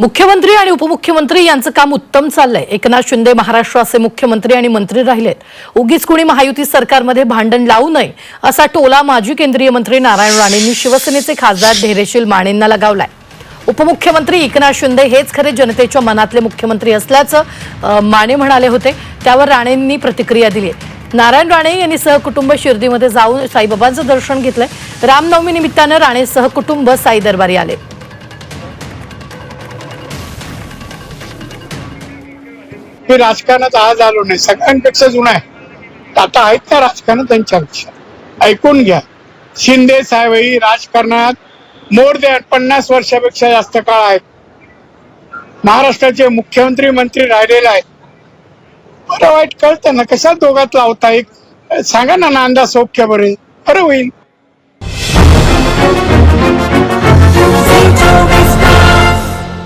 मुख्यमंत्री आणि उपमुख्यमंत्री यांचं काम उत्तम चाललंय. एकनाथ शिंदे महाराष्ट्राचे मुख्यमंत्री आणि मंत्री राहिलेत. उगीच कुणी महायुती सरकारमध्ये भांडण लावू नये असा टोला माजी केंद्रीय मंत्री नारायण राणेंनी शिवसेनेचे खासदार धैर्यशील मानेंना लगावलाय. उपमुख्यमंत्री एकनाथ शिंदे हेच खरे जनतेच्या मनातले मुख्यमंत्री असल्याचं माने म्हणाले होते. त्यावर राणेंनी प्रतिक्रिया दिली नारायण राणे यांनी सहकुटुंब शिर्डीमध्ये जाऊन साईबाबांचं दर्शन घेतलंय. रामनवमी निमित्तानं राणे सहकुटुंब साई दरबारी आले. मी राजकारणात आज आलो नाही. सगळ्यांपेक्षा जुना आहे. आता आहेत त्या राजकारण त्यांच्यापेक्षा ऐकून घ्या. शिंदे साहेबही राजकारणात मोर दॅन पन्नास वर्षापेक्षा जास्त काळ आहेत. महाराष्ट्राचे मुख्यमंत्री मंत्री राहिलेले आहेत. बरं वाईट कळतं ना. कशा दोघात लावता एक सांगा ना नांदा सौख्य बरे. बरं होईल.